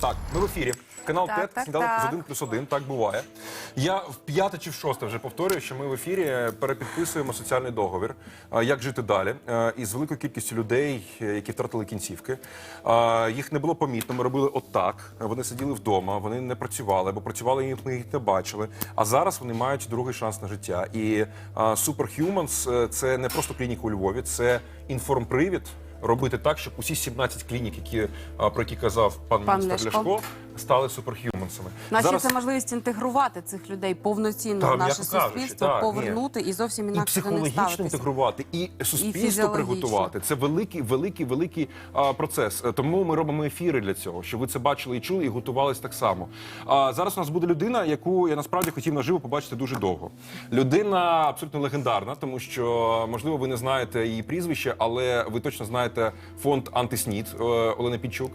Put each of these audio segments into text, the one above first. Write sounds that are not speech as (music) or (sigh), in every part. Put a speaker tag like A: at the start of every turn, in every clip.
A: Так, ми в ефірі. Канал
B: Так,
A: 5,
B: так,
A: сніданок
B: так.
A: з 1 плюс 1, так буває. Я в п'яте чи в шосте вже повторюю, що ми в ефірі перепідписуємо соціальний договір, а, як жити далі. е, І з великою кількістю людей, е, які втратили кінцівки. А, Їх не було помітно. Ми робили отак. Вони сиділи вдома, вони не працювали, бо працювали і ми їх не бачили. А зараз вони мають другий шанс на життя. І а, Superhumans – це не просто клініка у Львові, це інформпривід. Робити так, щоб усі 17 клінік, які а, про які казав пан,
B: Пан
A: міністр
B: Ляшко.
A: Ляшко, стали суперхюмансами.
B: Наче це можливість інтегрувати цих людей повноцінно
A: Так,
B: в наше
A: м'яко кажучи,
B: суспільство,
A: ні.
B: повернути і зовсім інакше до
A: психологічно інтегрувати, і суспільство
B: фізіологічно.
A: приготувати. Це великий, великий, великий а, процес. Е, Тому ми робимо ефіри для цього, щоб ви це бачили і чули, і готувались так само. А зараз у нас буде людина, яку я насправді хотів наживо побачити дуже довго. Людина абсолютно легендарна, тому що можливо ви не знаєте її прізвище, але ви точно знаєте фонд Антиснід е, Олени Пінчук.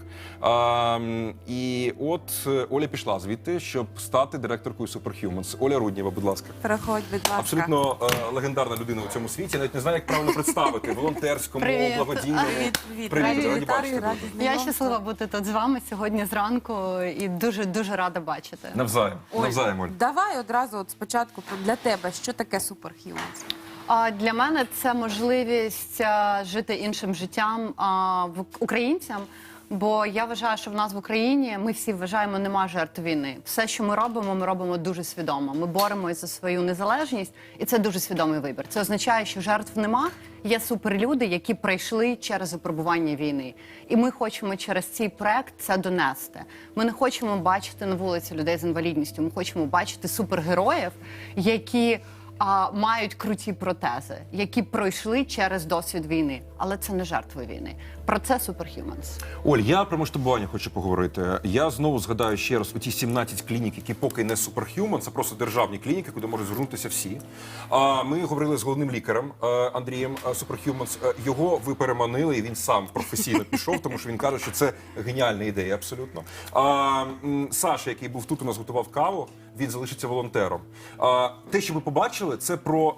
A: І от е, Оля пішла звідти, щоб стати директоркою Superhumans. Оля Руднєва, будь ласка.
B: Переходь, будь ласка.
A: Абсолютно е, легендарна людина у цьому світі. Я навіть не знаю, як правильно представити волонтерському, благодійному.
B: Привіт, привіт. Раді.
C: Я щаслива бути тут з вами сьогодні зранку і дуже дуже рада бачити.
A: Навзаєм. Навзаєм, Оль.
B: давай одразу от спочатку про- для тебе, що таке Superhumans?
C: Для мене це можливість а, жити іншим життям а, в українцям. Бо я вважаю, що в нас в Україні ми всі вважаємо, нема жертв війни. Все, що ми робимо, ми робимо дуже свідомо. Ми боремося за свою незалежність, і це дуже свідомий вибір. Це означає, що жертв нема. Є суперлюди, які пройшли через випробування війни. І ми хочемо через цей проект це донести. Ми не хочемо бачити на вулиці людей з інвалідністю. Ми хочемо бачити супергероїв, які а, мають круті протези, які пройшли через досвід війни, але це не жертви війни. Про це Superhumans.
A: Оль, я про масштабування хочу поговорити. Я знову згадаю ще раз оті 17 клінік, які поки не Superhuman, це просто державні клініки, куди можуть звернутися всі. А ми говорили з головним лікарем е, Андрієм е, Superhumans. Е, Його ви переманили, і він сам професійно (laughs) пішов, тому що він каже, що це геніальна ідея, абсолютно. А, Саша, який був тут, у нас готував каву, він залишиться волонтером. А, те, що ви побачили, це про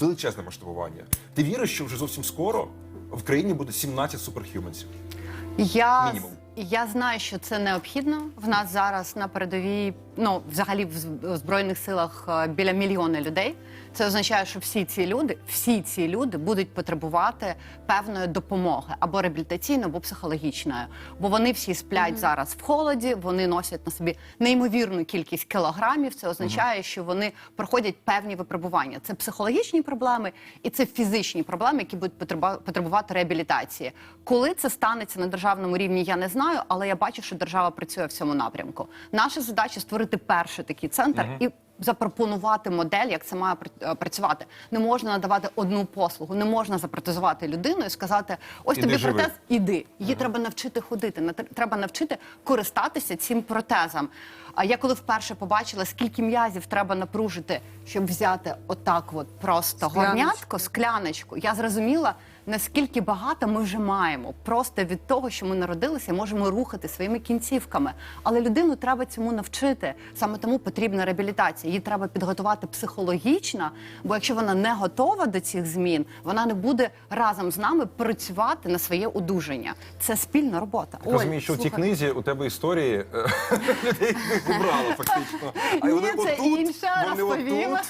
A: величезне масштабування. Ти віриш, що вже зовсім скоро в країні буде 17 суперхюменсів?
C: Я,
A: Мінімум.
C: я знаю, що це необхідно. В нас зараз на передовій, ну взагалі в збройних силах е, біля мільйона людей. Це означає, що всі ці люди, всі ці люди будуть потребувати певної допомоги або реабілітаційної, або психологічної. Бо вони всі сплять зараз в холоді, вони носять на собі неймовірну кількість кілограмів. Це означає, що вони проходять певні випробування. Це психологічні проблеми і це фізичні проблеми, які будуть потребувати реабілітації. Коли це станеться на державному рівні, я не знаю, але я бачу, що держава працює в цьому напрямку. Наша задача створити перший такий центр і. Запропонувати модель, як це має е, працювати. Не можна надавати одну послугу, не можна запротезувати людину і сказати: ось
A: Іди
C: тобі
A: живи.
C: протез, іди. Її треба навчити ходити. на- Треба навчити користатися цим протезом. А я коли вперше побачила, скільки м'язів треба напружити, щоб взяти отак, от просто
B: Скляночку.
C: горнятко, скляночку, я зрозуміла. Наскільки багато ми вже маємо просто від того, що ми народилися, можемо рухати своїми кінцівками. Але людину треба цьому навчити. Саме тому потрібна реабілітація. Її треба підготувати психологічно, бо якщо вона не готова до цих змін, вона не буде разом з нами працювати на своє одужання. Це спільна робота.
A: Я розумію, що в цій книзі у тебе історії е, (laughs) людей зібрало фактично. А
C: Ні, це
A: отут,
C: інше,
A: вони
C: розповім.
A: отут.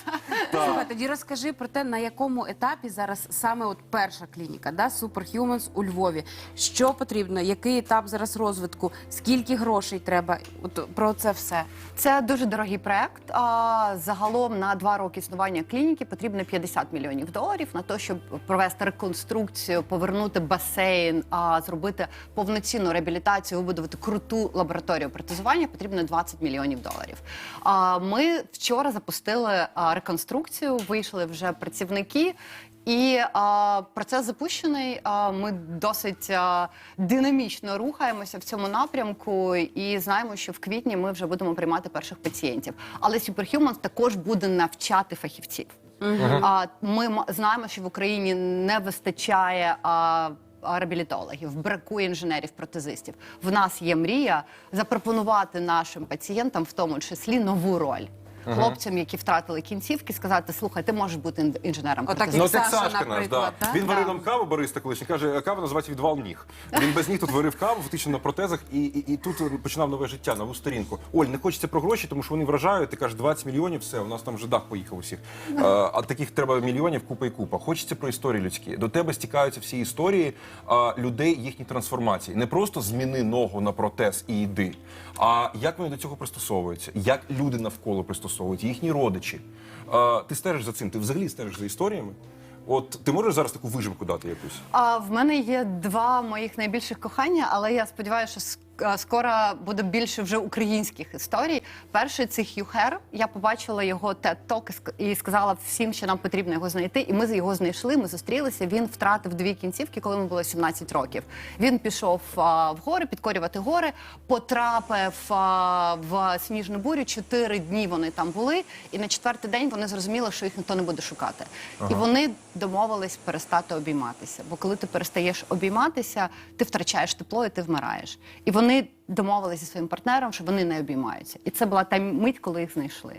A: Так.
B: Слухай, тоді розкажи про те, на якому етапі зараз саме от перша клініка, да, Superhumans у Львові. Що потрібно, який етап зараз розвитку, скільки грошей треба? От про це все.
C: Це дуже дорогий проект. А загалом на два роки існування клініки потрібно 50 мільйонів доларів на те, щоб провести реконструкцію, повернути басейн, а зробити повноцінну реабілітацію, вибудувати круту лабораторію протезування. Потрібно 20 мільйонів доларів. А ми вчора запустили реконструкцію. Вийшли вже працівники. І а, процес запущений. А, ми досить а, динамічно рухаємося в цьому напрямку і знаємо, що в квітні ми вже будемо приймати перших пацієнтів. Але Superhumans також буде навчати фахівців. А, ми знаємо, що в Україні не вистачає. А, Реабілітологів, бракує інженерів, протезистів. В нас є мрія запропонувати нашим пацієнтам, в тому числі, нову роль. Хлопцям, які втратили кінцівки, сказати: слухай, ти можеш бути інженером.
B: Отак.
A: Ну,
B: як Саша,
A: Сашка наш,
B: наприклад,
A: да.
B: да?
A: Він варив
C: Да.
A: нам каву, Бориста колишній, каже, кава називається відвал ніг. Він без ніг тут варив каву, фактично на протезах, і, і, і тут починав нове життя, нову сторінку. Оль, не хочеться про гроші, тому що вони вражають. Ти кажеш, 20 мільйонів, все, у нас там вже дах поїхав усіх. А, а таких треба мільйонів, купа і купа. Хочеться про історії людські. До тебе стікаються всі історії а, людей, їхні трансформації. Не просто зміни ногу на протез і йди. А як вони до цього пристосовуються? Як люди навколо пристосовуються, їхні родичі. А, ти стежиш за цим, ти взагалі стежиш за історіями. От ти можеш зараз таку вижимку дати якусь?
C: А в мене є два моїх найбільших кохання, але я сподіваюся, що скоро буде більше вже українських історій. Перший це Хью Хер. Я побачила його Talk і сказала всім, що нам потрібно його знайти. І ми його знайшли. Ми зустрілися. Він втратив дві кінцівки, коли йому було 17 років. Він пішов а, в гори, підкорювати гори, потрапив а, в сніжну бурю. Чотири дні вони там були. І на четвертий день вони зрозуміли, що їх ніхто не буде шукати. І вони домовились перестати обійматися. Бо коли ти перестаєш обійматися, ти втрачаєш тепло і ти вмираєш. І вони домовилися зі своїм партнером, що вони не обіймаються. І це була та мить, коли їх знайшли.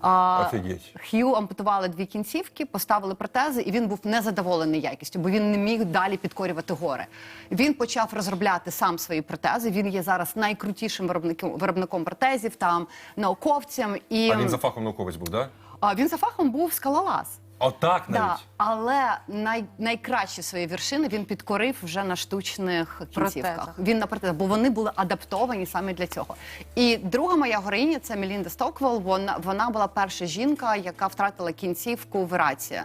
C: А,
A: Офігеть.
C: Хью ампутували дві кінцівки, поставили протези, і він був незадоволений якістю, бо він не міг далі підкорювати гори. Він почав розробляти сам свої протези. Він є зараз найкрутішим виробником, виробником протезів, там науковцем. І
A: А він за фахом науковець був, так?
C: а, він за фахом був скалолаз.
A: Отак навіть.
C: Да, але най, найкращі свої вершини він підкорив вже на штучних кінцівках.
B: Протезах.
C: Він на протезах, бо вони були адаптовані саме для цього. І друга моя героїня це Мелінда Стоквелл. Вона вона була перша жінка, яка втратила кінцівку в Іраці.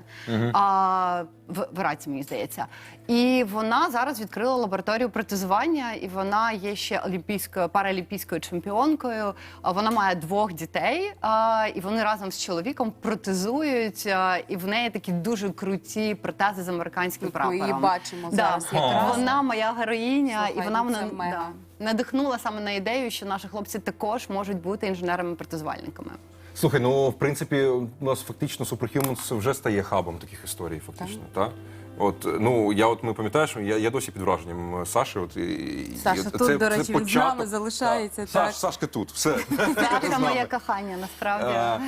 C: А, в, в раці мені здається. І вона зараз відкрила лабораторію протезування, і вона є ще олімпійською паралімпійською чемпіонкою. Вона має двох дітей, і вони разом з чоловіком протезують. І в неї такі дуже круті протези з американським
B: Ми
C: прапором.
B: її бачимо
C: Да.
B: зараз якраз.
C: Вона моя героїня,
B: Слухай,
C: і вона мене да, надихнула саме на ідею, що наші хлопці також можуть бути інженерами-протезувальниками.
A: Слухай, ну в принципі, у нас фактично Superhumans вже стає хабом таких історій, фактично, так? От ну я от ми пам'ятаєш, я, я досі під враженням Саші. От і- і
B: Саша
A: і
B: тут, до речі, він з
A: початок.
B: нами залишається,
A: Так.
B: так.
A: Саш, Сашка тут, все.
C: Це
A: З нами.
C: моє кохання, насправді.
A: Е,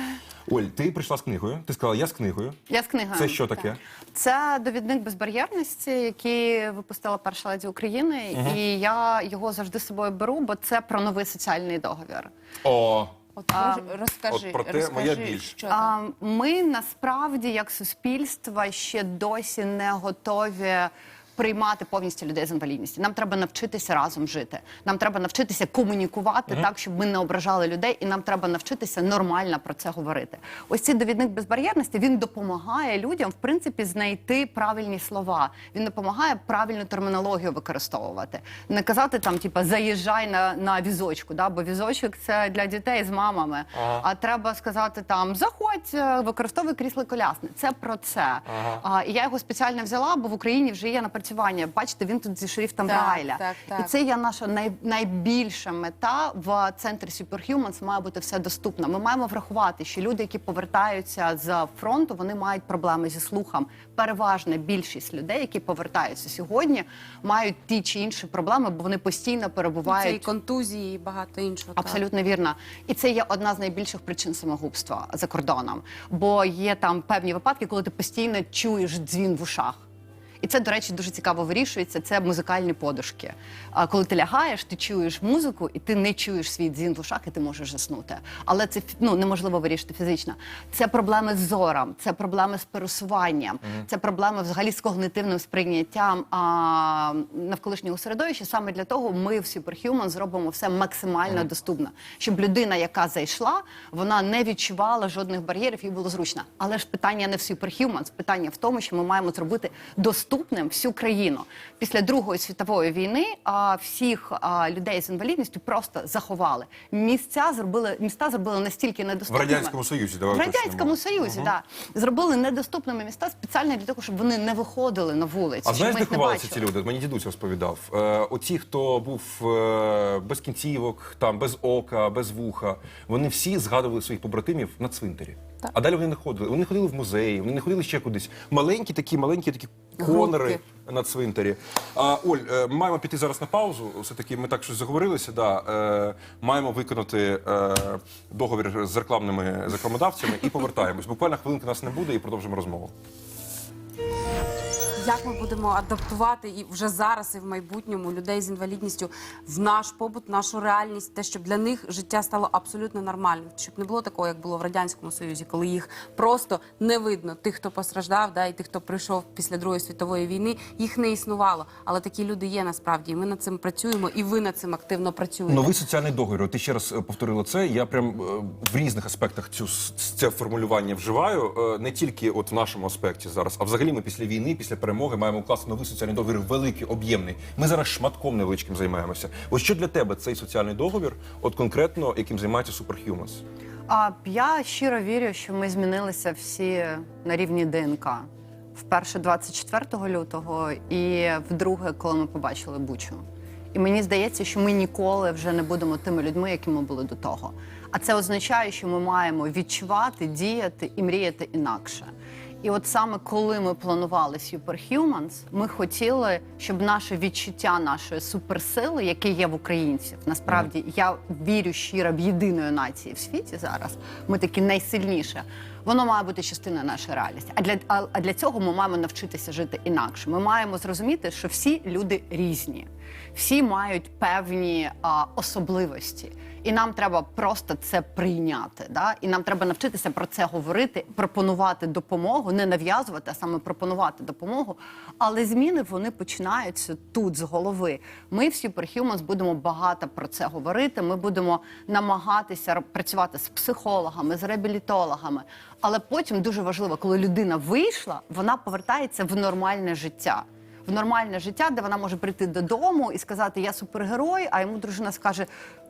A: Оль, ти прийшла з книгою. Ти сказала, я з книгою.
C: Я з книгою.
A: Це що таке?
C: Це довідник безбар'єрності, який випустила перша леді України, і я його завжди з собою беру, бо це про новий соціальний договір.
A: О,
B: От а, розкажи,
A: от про те
B: розкажи,
A: моя більш.
B: що там.
C: А, ми насправді, як суспільство, ще досі не готові. Приймати повністю людей з інвалідністю. Нам треба навчитися разом жити. Нам треба навчитися комунікувати так, щоб ми не ображали людей, і нам треба навчитися нормально про це говорити. Ось цей довідник безбар'єрності він допомагає людям, в принципі, знайти правильні слова. Він допомагає правильну термінологію використовувати. Не казати там, типа, заїжджай на, на візочку, да? бо візочок це для дітей з мамами. А треба сказати там заходь, е, використовуй крісло колясне. Це про це. А, і я його спеціально взяла, бо в Україні вже є напрацювання. Бачите, він тут зі шрифтом
B: Так,
C: Брайля.
B: так, так.
C: І це є наша най, найбільша мета в центрі Superhumans. Має бути все доступно. Ми маємо врахувати, що люди, які повертаються з фронту, вони мають проблеми зі слухом. Переважна більшість людей, які повертаються сьогодні, мають ті чи інші проблеми, бо вони постійно
B: Це і контузії, і багато іншого. так.
C: Абсолютно вірно. І це є одна з найбільших причин самогубства за кордоном. Бо є там певні випадки, коли ти постійно чуєш дзвін в ушах. І це, до речі, дуже цікаво вирішується. Це музикальні подушки. А коли ти лягаєш, ти чуєш музику, і ти не чуєш свій дзвін в ушах, і ти можеш заснути. Але це ну, неможливо вирішити фізично. Це проблеми з зором, це проблеми з пересуванням, це проблеми взагалі з когнитивним сприйняттям а, навколишнього середовища. Саме для того ми в Superhuman зробимо все максимально доступно, щоб людина, яка зайшла, вона не відчувала жодних бар'єрів, їй було зручно. Але ж питання не в Superhumans, питання в тому, що ми маємо зробити доступним всю країну. Після Другої світової війни а, всіх а, людей з інвалідністю просто заховали. Місця зробили міста зробили настільки
A: в радянському союзі давай
C: В радянському
A: уточнимо.
C: Союзі, да. Зробили недоступними міста спеціально для того, щоб вони не виходили на вулиці.
A: А знаєш, де ховалися ці люди? Мені дідусь розповідав. Е, оці, хто був е, без кінцівок, там без ока, без вуха, вони всі згадували своїх побратимів на цвинтарі.
B: Так.
A: А далі вони не ходили. Вони ходили в музеї, вони не ходили ще кудись. Маленькі такі, маленькі такі
B: Групки.
A: на цвинтарі. А, Оль, е, маємо піти зараз на паузу. Все таки ми так щось заговорилися. Да. Е, маємо виконати е, договір з рекламними законодавцями і повертаємось. Буквально хвилинки нас не буде і продовжимо розмову.
B: Як ми будемо адаптувати і вже зараз, і в майбутньому людей з інвалідністю в наш побут, в нашу реальність, те, щоб для них життя стало абсолютно нормальним, щоб не було такого, як було в радянському союзі, коли їх просто не видно. Тих, хто постраждав, да, і тих, хто прийшов після Другої світової війни, їх не існувало. Але такі люди є насправді. І ми над цим працюємо, і ви над цим активно працюєте.
A: Новий соціальний договір. Ти ще раз е, повторила це. Я прям е, в різних аспектах цю це формулювання вживаю. Е, Не тільки от в нашому аспекті зараз, а взагалі ми після війни, після перемоги маємо укласти новий соціальний договір, великий, об'ємний. Ми зараз шматком невеличким займаємося. Ось що для тебе цей соціальний договір, от конкретно яким займається Superhumans?
C: А я щиро вірю, що ми змінилися всі на рівні ДНК. Вперше 24 лютого, і вдруге, коли ми побачили Бучу. І мені здається, що ми ніколи вже не будемо тими людьми, якими були до того. А це означає, що ми маємо відчувати, діяти і мріяти інакше. І от саме коли ми планували Superhumans, ми хотіли, щоб наше відчуття нашої суперсили, яке є в українців, насправді я вірю щиро в єдиної нації в світі зараз. Ми такі найсильніше. Воно має бути частиною нашої реальності. А для а, а для цього ми маємо навчитися жити інакше. Ми маємо зрозуміти, що всі люди різні, всі мають певні а, особливості. І нам треба просто це прийняти. Да? І нам треба навчитися про це говорити, пропонувати допомогу, не нав'язувати, а саме пропонувати допомогу. Але зміни вони починаються тут з голови. Ми всі Superhumans будемо багато про це говорити. Ми будемо намагатися працювати з психологами, з реабілітологами. Але потім дуже важливо, коли людина вийшла, вона повертається в нормальне життя в нормальне життя, де вона може прийти додому і сказати Я супергерой, а йому дружина скаже: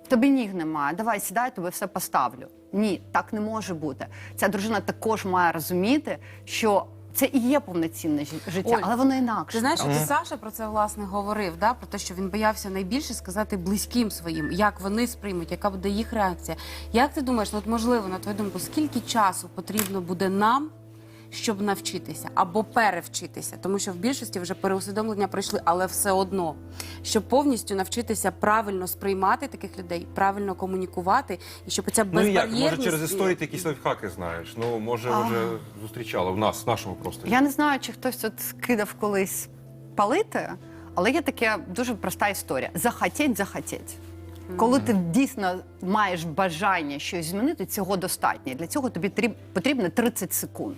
C: Тобі ніг немає, давай сідай, тобі все поставлю. Ні, так не може бути. Ця дружина також має розуміти, що це і є повноцінне жи- життя,
B: Оль,
C: але воно інакше.
B: Ти знаєш, ти Саша про це власне говорив, да? про те, що він боявся найбільше сказати близьким своїм, як вони сприймуть, яка буде їх реакція. Як ти думаєш, ну, от можливо, на твою думку, скільки часу потрібно буде нам, щоб навчитися або перевчитися? Тому що в більшості вже переусвідомлення пройшли, але все одно, щоб повністю навчитися правильно сприймати таких людей, правильно комунікувати, і щоб ця
A: Ну як? Може, через історії ти якісь лайфхаки знаєш. Ну, може, вже зустрічала в нас, в нашому просторі.
C: Я не знаю, чи хтось от скидав колись палити, але є така дуже проста історія: захотіть, захотіть. Коли ти дійсно маєш бажання щось змінити, цього достатньо. Для цього тобі потрібно 30 секунд.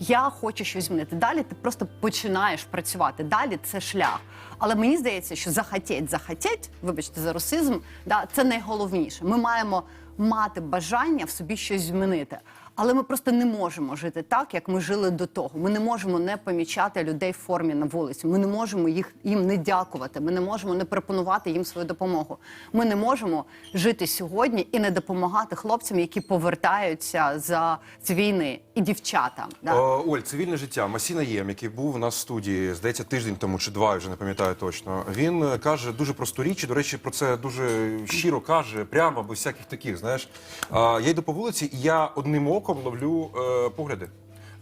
C: Я хочу щось змінити. Далі ти просто починаєш працювати. Далі це шлях. Але мені здається, що захотіть, захотіть, вибачте за русизм, да, це найголовніше. Ми маємо мати бажання в собі щось змінити. Але ми просто не можемо жити так, як ми жили до того. Ми не можемо не помічати людей в формі на вулиці. Ми не можемо їх їм не дякувати. Ми не можемо не пропонувати їм свою допомогу. Ми не можемо жити сьогодні і не допомагати хлопцям, які повертаються за з війни, і дівчатам. Да?
A: О, Оль, цивільне життя. Масіна Єм, який був у нас в студії, здається, тиждень тому чи два, вже не пам'ятаю точно. Він е, каже дуже просту річ, до речі, про це дуже щиро каже, прямо, без всяких таких, знаєш. Я йду по вулиці, і я одним оком ловлю е, погляди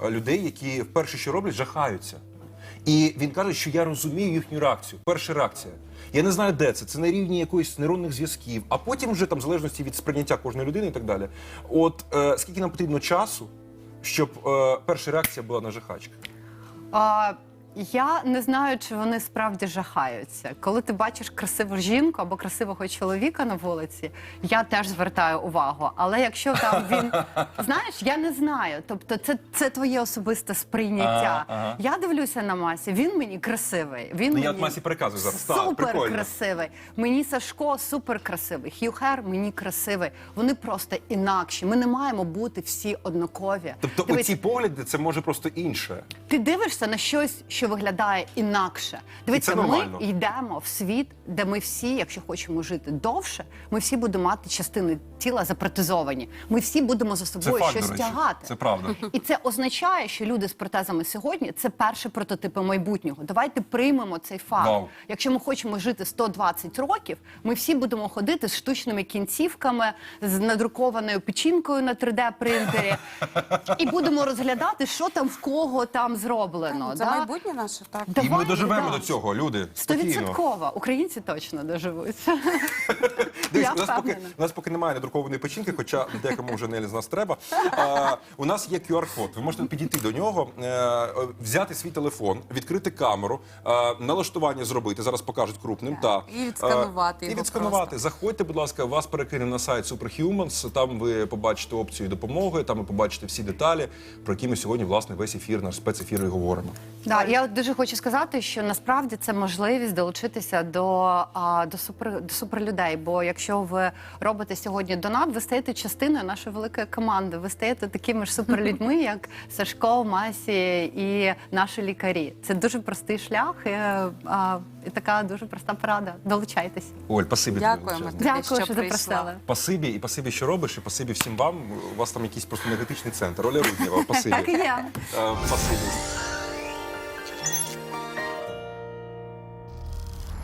A: е, людей, які вперше що роблять, жахаються. І він каже, що я розумію їхню реакцію. Перша реакція. Я не знаю, де це. Це на рівні якоїсь нейронних зв'язків, а потім вже там в залежності від сприйняття кожної людини і так далі. От е, скільки нам потрібно часу, щоб е, перша реакція була на жахачка?
C: А, я не знаю, чи вони справді жахаються. Коли ти бачиш красиву жінку або красивого чоловіка на вулиці, я теж звертаю увагу. Але якщо там він (laughs) знаєш, я не знаю. Тобто, це, це твоє особисте сприйняття.
A: Ага, ага.
C: Я дивлюся на масі. Він мені красивий. Він
A: Ну, я
C: мені
A: Масі переказую зараз.
C: Супер
A: прикольно.
C: красивий. Мені Сашко супер красивий. Хью Хер мені красивий. Вони просто інакші. Ми не маємо бути всі однакові.
A: Тобто
C: Дивись,
A: оці погляди це може просто інше.
C: ти дивишся на щось, що що виглядає інакше. Дивіться, ми йдемо в світ, де ми всі, якщо хочемо жити довше, ми всі будемо мати частини тіла запротезовані. Ми всі будемо за собою
A: факт,
C: щось тягати.
A: Це правда.
C: І це означає, що люди з протезами сьогодні це перші прототипи майбутнього. Давайте приймемо цей факт.
A: Вау.
C: Якщо ми хочемо жити 120 років, ми всі будемо ходити з штучними кінцівками, з надрукованою печінкою на 3D принтері, (laughs) і будемо розглядати, що там в кого там зроблено.
B: Це
C: да?
B: майбутнє наше, так.
A: І ми
C: Давайте,
A: доживемо
C: да.
A: до цього, люди. Спокійно.
C: Стовідсотково. Українці точно доживуть. (laughs)
A: Дивись,
C: Я
A: у нас поки
C: впевнена.
A: у нас поки немає надрукованої печінки, хоча декому вже не з нас треба. А, у нас є QR-код. Ви можете підійти до нього, е, взяти свій телефон, відкрити камеру, е, налаштування зробити. Зараз покажуть крупним. Та
B: І відсканувати
A: Е, і
B: його
A: відсканувати. Заходьте, будь ласка, вас перекине на сайт Superhumans. Там ви побачите опцію допомоги. Там ви побачите всі деталі, про які ми сьогодні власне весь ефір, наш спецефір і говоримо.
C: Да, я от дуже хочу сказати, що насправді це можливість долучитися до, а, до супер до суперлюдей. Бо якщо ви робите сьогодні донат, ви стаєте частиною нашої великої команди. Ви стаєте такими ж суперлюдьми, (laughs) як Сашко, Масі і наші лікарі. Це дуже простий шлях і, а, і така дуже проста порада. Долучайтесь.
A: Оль, спасибі. тобі
B: Дякуємо. Дякую, що
C: що запросили.
A: Пасибі і пасибі, що робиш, і пасибі всім вам. У вас там якийсь просто енергетичний центр. Оля Руднєва, пасибі.
C: Так і є.
A: Е, Спасибі.